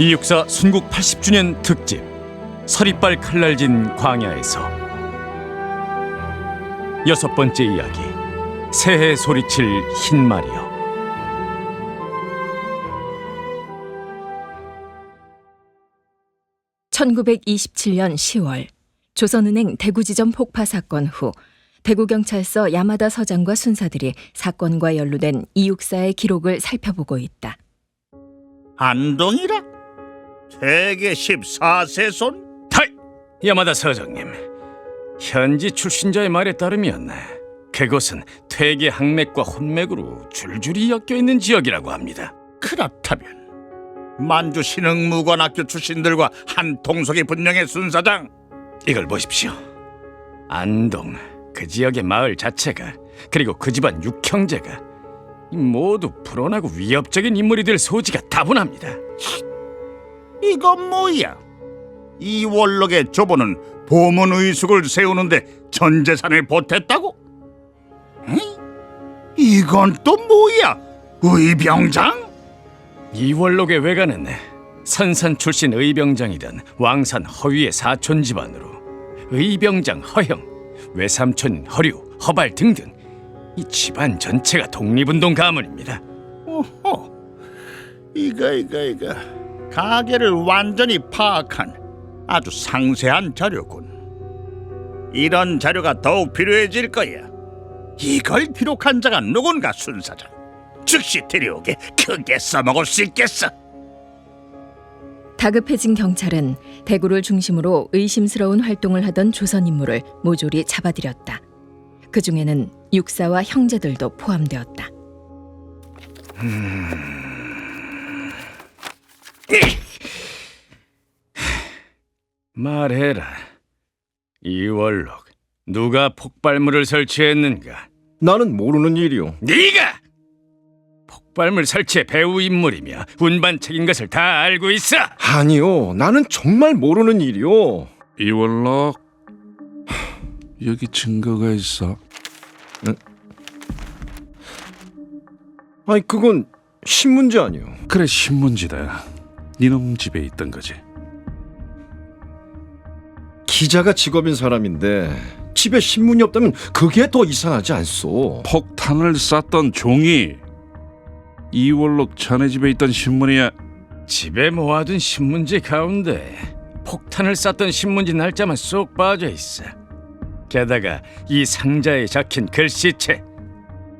이육사 순국 80주년 특집 서리빨 칼날진 광야에서 여섯 번째 이야기 새해 소리칠 흰말이여 1927년 10월 조선은행 대구지점 폭파 사건 후 대구경찰서 야마다 서장과 순사들이 사건과 연루된 이육사의 기록을 살펴보고 있다. 안동이라? 세계 14세 손? 타이 야마다 서장님 현지 출신자의 말에 따르면 그곳은 퇴계 항맥과 혼맥으로 줄줄이 엮여 있는 지역이라고 합니다. 그렇다면 만주 신흥무관학교 출신들과 한 통속이 분명해 순사장 이걸 보십시오. 안동 그 지역의 마을 자체가 그리고 그 집안 육형제가 이 모두 불온하고 위협적인 인물이 될 소지가 다분합니다. 이건 뭐야? 이 원록의 조보는 보문 의숙을 세우는데 전 재산을 보탰다고? 에이? 이건 또 뭐야? 의병장? 이월록의 외가는 선산 출신 의병장이던 왕산 허위의 사촌 집안으로 의병장 허형, 외삼촌 허류, 허발 등등 이 집안 전체가 독립운동 가문입니다. 오호, 이거 이거 이거 가게를 완전히 파악한 아주 상세한 자료군. 이런 자료가 더욱 필요해질 거야. 이걸 기록한 자가 누군가 순사장. 즉시 데려오게 크게 써먹을 수 있겠어. 다급해진 경찰은 대구를 중심으로 의심스러운 활동을 하던 조선 인물을 모조리 잡아들였다. 그 중에는 육사와 형제들도 포함되었다. 말해라. 이 월록 누가 폭발물을 설치했는가? 나는 모르는 일이오. 네가 폭발물 설치의 배우 인물이며 운반 책인 것을 다 알고 있어. 아니요, 나는 정말 모르는 일이오. 이월락 여기 증거가 있어. 아니 그건 신문지 아니오. 그래 신문지다. 니놈 집에 있던 거지. 기자가 직업인 사람인데 집에 신문이 없다면 그게 더 이상하지 않소. 폭탄을 쌌던 종이 이월록 자네 집에 있던 신문이야. 집에 모아둔 신문지 가운데 폭탄을 쌌던 신문지 날짜만 쏙 빠져 있어. 게다가 이 상자에 적힌 글씨체.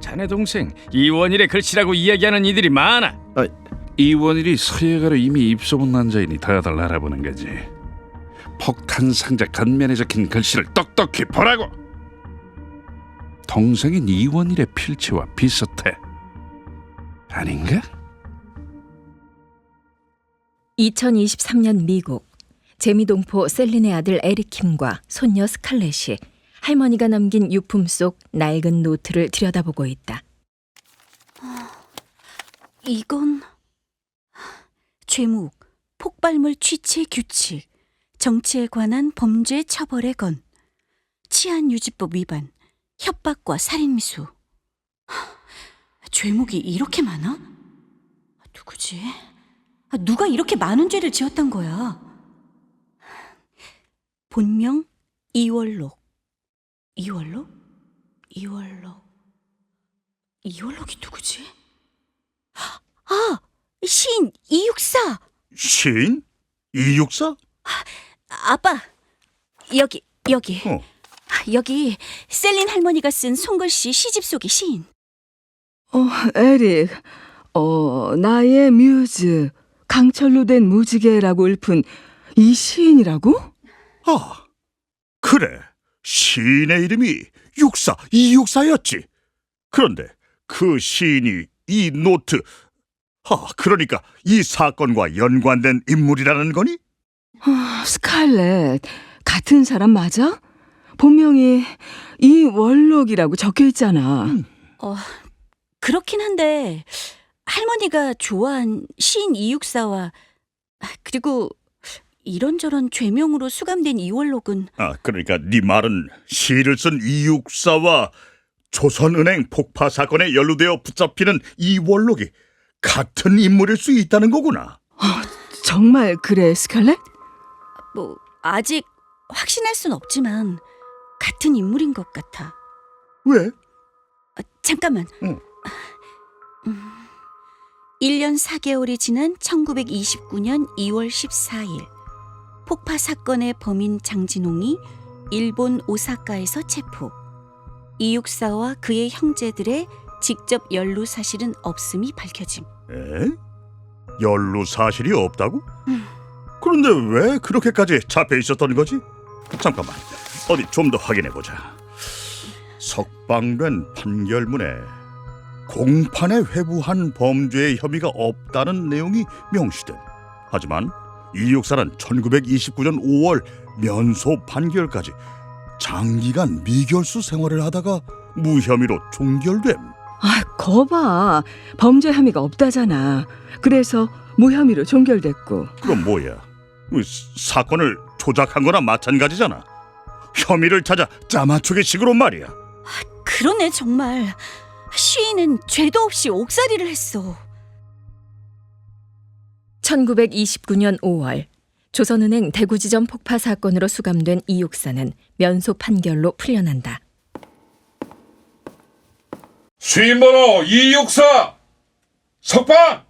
자네 동생 이원일의 글씨라고 이야기하는 이들이 많아. 이 원일이 서예가로 이미 입소문 난 자이니 다들 알아보는 거지. 폭탄 상자 겉면에 적힌 글씨를 똑똑히 보라고. 동생인 이원일의 필체와 비슷해. 아닌가? 2023년 미국 재미동포 셀린의 아들 에리킴과 손녀 스칼렛이 할머니가 남긴 유품 속 낡은 노트를 들여다보고 있다. 이건 죄목 폭발물 취체 규칙 정치에 관한 범죄 처벌의 건 치안 유지법 위반 협박과 살인 미수 하, 죄목이 이렇게 많아? 누구지? 아, 누가 이렇게 많은 죄를 지었단 거야? 본명 이월록 이월록 이월록 이월록이 누구지? 아, 시인 이육사. 시인? 이육사? 아빠, 여기 여기 어. 여기 셀린 할머니가 쓴 손글씨 시집 속의 시인. 어, 에릭, 어, 나의 뮤즈, 강철로 된 무지개라고 읊은 이 시인이라고? 아, 그래. 시인의 이름이 육사, 이육사였지. 그런데 그 시인이 이 노트, 아, 그러니까 이 사건과 연관된 인물이라는 거니? 아, 스칼렛, 같은 사람 맞아? 본명이 이 월록이라고 적혀 있잖아. 어, 그렇긴 한데 할머니가 좋아한 시인 이육사와 아, 그리고 이런저런 죄명으로 수감된 이월록은 아, 그러니까 네 말은 시를 쓴 이육사와 조선은행 폭파 사건에 연루되어 붙잡히는 이원록이 같은 인물일 수 있다는 거구나. 정말 그래, 스칼렛? 뭐 아직 확신할 순 없지만 같은 인물인 것 같아. 왜? 아, 잠깐만. 응. 음, 1년 4개월이 지난 1929년 2월 14일 폭파 사건의 범인 장진홍이 일본 오사카에서 체포. 이육사와 그의 형제들의 직접 연루 사실은 없음이 밝혀짐. 에? 연루 사실이 없다고? 음. 그런데 왜 그렇게까지 잡혀 있었던 거지? 잠깐만 어디 좀 더 확인해 보자. 석방된 판결문에 공판에 회부한 범죄의 혐의가 없다는 내용이 명시됨. 하지만 이육사는 1929년 5월 면소 판결까지 장기간 미결수 생활을 하다가 무혐의로 종결됨. 아, 거봐. 범죄 혐의가 없다잖아. 그래서 무혐의로 종결됐고. 그건 뭐야? 이 사건을 조작한 거나 마찬가지잖아. 혐의를 찾아 짜맞추기 식으로 말이야. 그러네 정말. 시인은 죄도 없이 옥살이를 했어. 1929년 5월 조선은행 대구지점 폭파 사건으로 수감된 이육사는 면소 판결로 풀려난다. 수임번호 264 석방!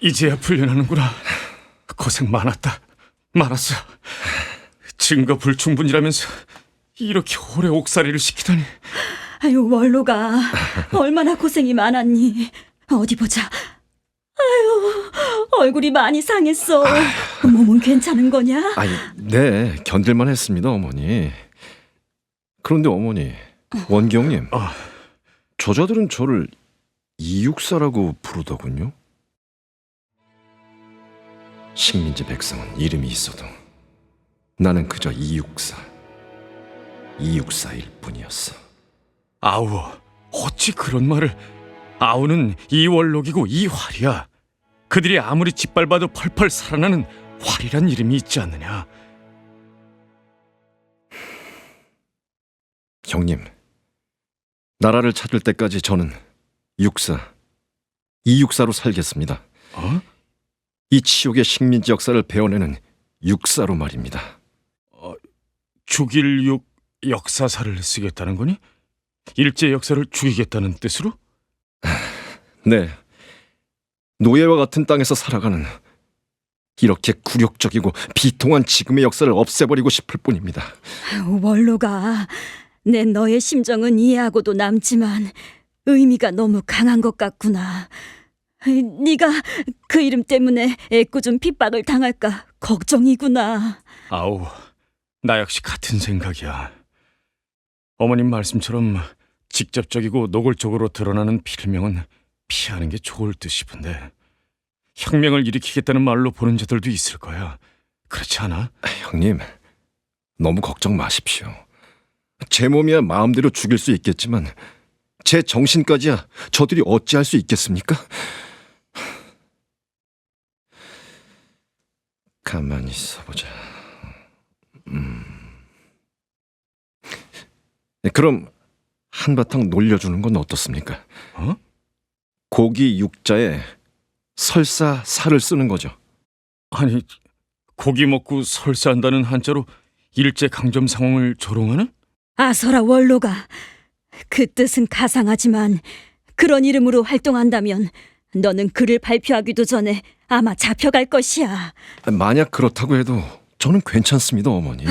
이제야 풀려나는구나. 고생 많았다. 많았어. 증거 불충분이라면서 이렇게 오래 옥살이를 시키다니. 아유 원로가 얼마나 고생이 많았니? 어디 보자. 아유 얼굴이 많이 상했어. 몸은 괜찮은 거냐? 아니, 네, 견딜만 했습니다, 어머니. 그런데 어머니, 원경님, 어. 저자들은 저를 이육사라고 부르더군요. 식민지 백성은 이름이 있어도 나는 그저 이육사, 이육사일 뿐이었어. 아우, 어찌 그런 말을? 아우는 이월록이고 이활이야. 그들이 아무리 짓밟아도 펄펄 살아나는 활이란 이름이 있지 않느냐? 형님, 나라를 찾을 때까지 저는 육사, 이육사로 살겠습니다. 어? 이 치욕의 식민지 역사를 베어내는 육사로 말입니다. 죽일 육 역사사를 쓰겠다는 거니? 일제 역사를 죽이겠다는 뜻으로? 네, 노예와 같은 땅에서 살아가는 이렇게 굴욕적이고 비통한 지금의 역사를 없애버리고 싶을 뿐입니다. 원로가 내 너의 심정은 이해하고도 남지만 의미가 너무 강한 것 같구나. 네가 그 이름 때문에 애꿎은 핍박을 당할까 걱정이구나. 아우, 나 역시 같은 생각이야. 어머님 말씀처럼 직접적이고 노골적으로 드러나는 필명은 피하는 게 좋을 듯 싶은데 혁명을 일으키겠다는 말로 보는 자들도 있을 거야. 그렇지 않아? 형님, 너무 걱정 마십시오. 제 몸이야 마음대로 죽일 수 있겠지만 제 정신까지야 저들이 어찌할 수 있겠습니까? 가만히 있어보자. 음. 네, 그럼 한바탕 놀려주는 건 어떻습니까? 어? 고기 육자에 설사 살을 쓰는 거죠. 아니, 고기 먹고 설사한다는 한자로 일제 강점 상황을 조롱하는? 아서라 원로가 그 뜻은 가상하지만 그런 이름으로 활동한다면 너는 글을 발표하기도 전에 아마 잡혀갈 것이야. 만약 그렇다고 해도 저는 괜찮습니다, 어머니.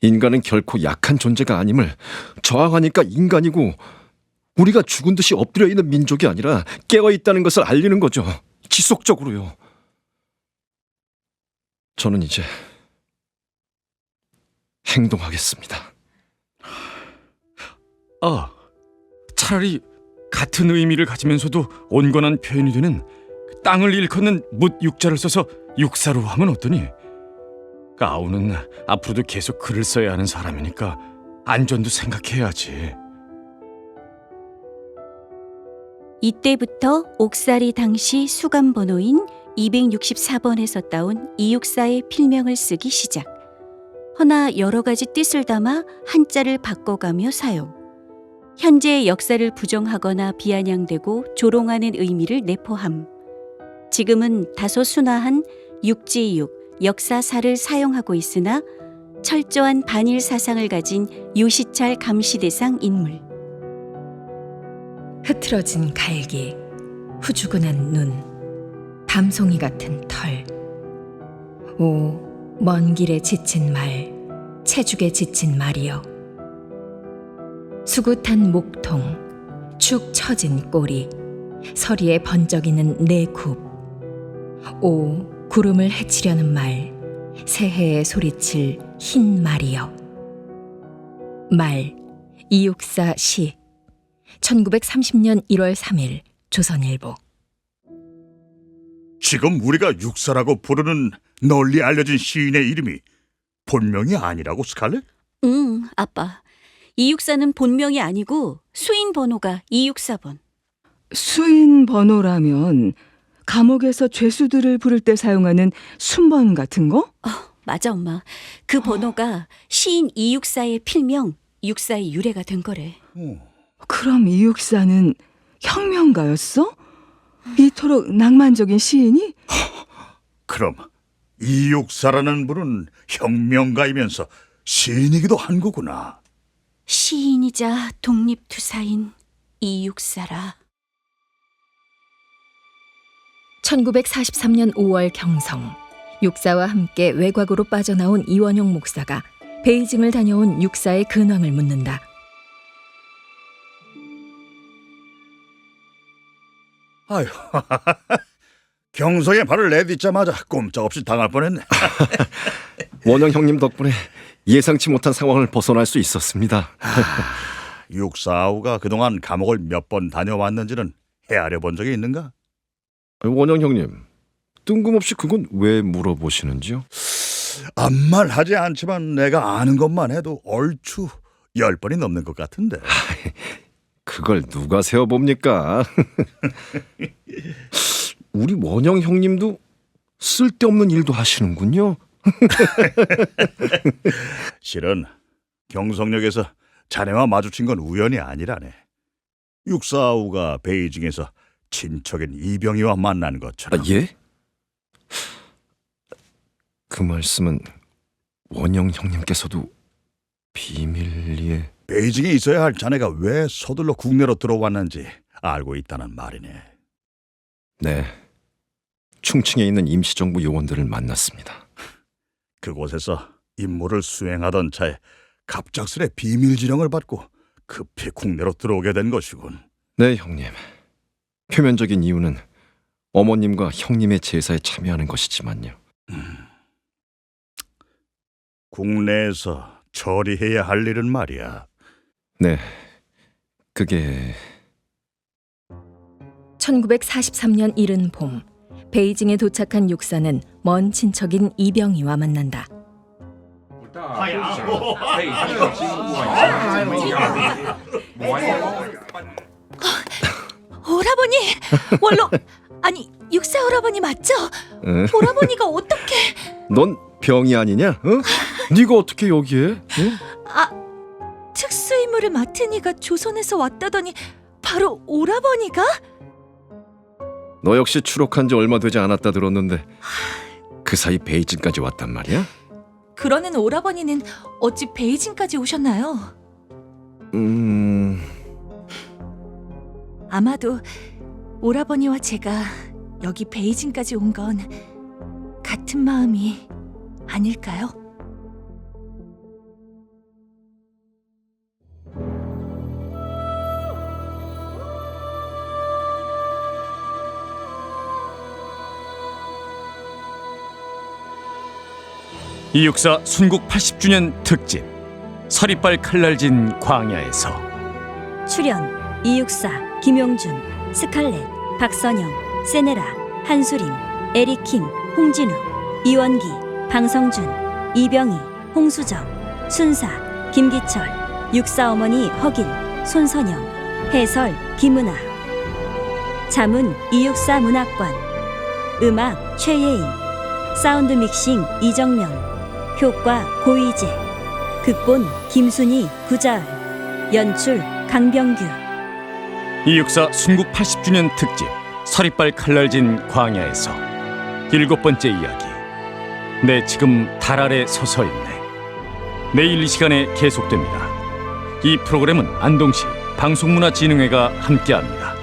인간은 결코 약한 존재가 아님을 저항하니까 인간이고 우리가 죽은 듯이 엎드려 있는 민족이 아니라 깨어 있다는 것을 알리는 거죠. 지속적으로요. 저는 이제 행동하겠습니다. 아, 차라리 같은 의미를 가지면서도 온건한 표현이 되는 땅을 일컫는 묻 육자를 써서 육사로 하면 어떠니? 아우는 앞으로도 계속 글을 써야 하는 사람이니까 안전도 생각해야지. 이때부터 옥살이 당시 수감 번호인 264번에서 따온 이육사의 필명을 쓰기 시작. 허나 여러 가지 뜻을 담아 한자를 바꿔가며 사용. 현재의 역사를 부정하거나 비아냥대고 조롱하는 의미를 내포함. 지금은 다소 순화한 육지육, 역사사를 사용하고 있으나 철저한 반일 사상을 가진 유시찰 감시 대상 인물. 흐트러진 갈기, 후주근한 눈, 밤송이 같은 털. 오, 먼 길에 지친 말, 체죽에 지친 말이여. 수굿한 목통, 축 처진 꼬리, 서리에 번쩍이는 내 굽. 오, 구름을 해치려는 말, 새해에 소리칠 흰 말이여. 말, 이육사 시, 1930년 1월 3일 조선일보 지금 우리가 육사라고 부르는 널리 알려진 시인의 이름이 본명이 아니라고 스칼렛? 응, 아빠. 이육사는 본명이 아니고 수인 번호가 264번. 수인 번호라면 감옥에서 죄수들을 부를 때 사용하는 순번 같은 거? 맞아, 엄마. 그 번호가 시인 이육사의 필명 육사의 유래가 된 거래. 그럼 이 육사는 혁명가였어? 이토록 낭만적인 시인이? 그럼 이육사라는 분은 혁명가이면서 시인이기도 한 거구나. 시인이자 독립투사인 이육사라. 1943년 5월 경성 육사와 함께 외곽으로 빠져나온 이원용 목사가 베이징을 다녀온 육사의 근황을 묻는다. 아휴, 경성에 발을 내딛자마자 꼼짝없이 당할 뻔했네. 원영 형님 덕분에 예상치 못한 상황을 벗어날 수 있었습니다. 육사아우가 그동안 감옥을 몇 번 다녀왔는지는 헤아려 본 적이 있는가? 원영 형님, 뜬금없이 그건 왜 물어보시는지요? 아무 말 하지 않지만 내가 아는 것만 해도 얼추 열 번이 넘는 것 같은데. 그걸 누가 세어봅니까? 우리 원영 형님도 쓸데없는 일도 하시는군요. 실은 경성역에서 자네와 마주친 건 우연이 아니라네. 육사아우가 베이징에서 친척인 이병희와 만난 아, 것처럼. 예? 그 말씀은 원영 형님께서도 비밀리에 베이징에 있어야 할 자네가 왜 서둘러 국내로 들어왔는지 알고 있다는 말이네. 네. 충칭에 있는 임시정부 요원들을 만났습니다. 그곳에서 임무를 수행하던 차에 갑작스레 비밀 지령을 받고 급히 국내로 들어오게 된 것이군. 네, 형님. 표면적인 이유는 어머님과 형님의 제사에 참여하는 것이지만요. 국내에서 처리해야 할 일은 말이야. 네. 그게 1943년 이른 봄 베이징에 도착한 육사는 먼 친척인 이병희와 만난다. 오라버니! 원로 아니 육사 오라버니 맞죠? 응? 오라버니가 어떻게 넌 병이 아니냐? 어? 네가 어떻게 여기에? 응? 특 수임무를 맡은 이가 조선에서 왔다더니 바로 오라버니가? 너 역시 추록한 지 얼마 되지 않았다 들었는데 그 사이 베이징까지 왔단 말이야? 그러는 오라버니는 어찌 베이징까지 오셨나요? 음... 아마도 오라버니와 제가 여기 베이징까지 온 건 같은 마음이 아닐까요? 이육사 순국 80주년 특집 서리빨 칼날진 광야에서. 출연 이육사, 김용준, 스칼렛, 박선영, 세네라, 한수림, 에리킴, 홍진우, 이원기, 방성준, 이병희, 홍수정, 순사, 김기철, 육사 어머니 허길, 손선영, 해설 김은아, 자문 이육사 문학관, 음악 최예인, 사운드 믹싱 이정명, 효과 고이재, 극본 김순희, 구자을, 연출 강병규. 이육사 순국 80주년 특집 서리빨 칼날진 광야에서. 일곱 번째 이야기. 내 지금 달 아래 서서 있네. 내일 이 시간에 계속됩니다. 이 프로그램은 안동시 방송문화진흥회가 함께합니다